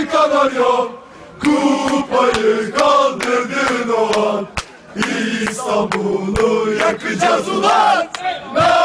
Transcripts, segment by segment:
geldi kadar yok Kupayı kaldırdın o an. İstanbul'u yakacağız ulan. Ben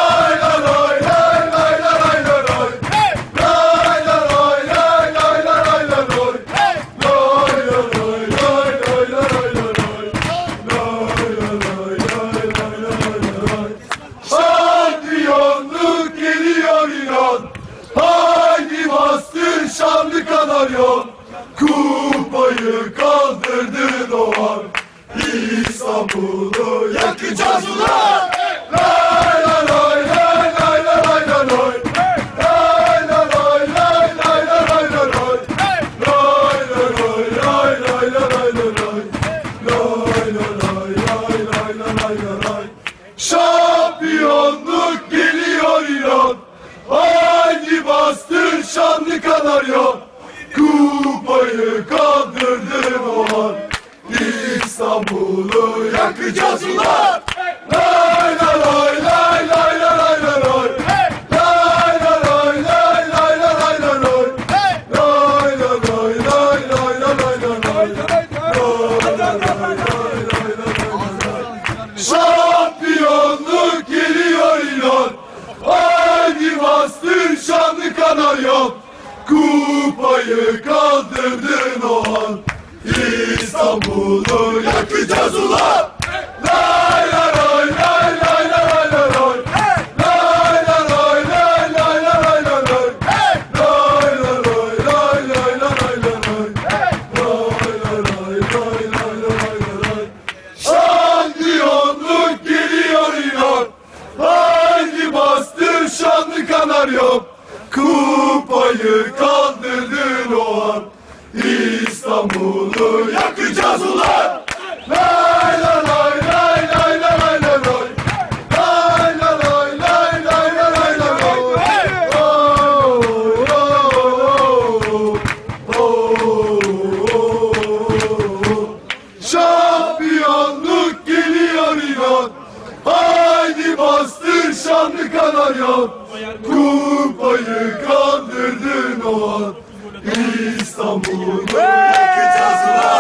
O an. İstanbul'u yakacağız ulan. Kupayı kaldırdın o an. İstanbul'u yakacağız ulan. Lay la lay lay lay la lay la lay. Lay la lay lay lay la lay la lay. Lay la lay lay lay la lay la lay. Lay Kupayı kaldırdın o an. İstanbul'u yakacağız ulan. Lay la lay lay lay la lay la lay. Lay la lay lay lay la lay la lay. Lay la lay lay lay la lay la lay. Lay la lay lay lay la lay la lay. Şampiyonluk geliyor inan. Haydi bastır şanlı kanaryon. Kupayı kaldırdın o an. İstanbul'u yakacağız ulan. Lay la lay lay lay la lay la lay. Lay la lay lay lay la lay la lay. Oh, oh, oh, oh. Şampiyonluk yandı kanar Kupayı kandırdın o an. İstanbul'u yakacağız ulan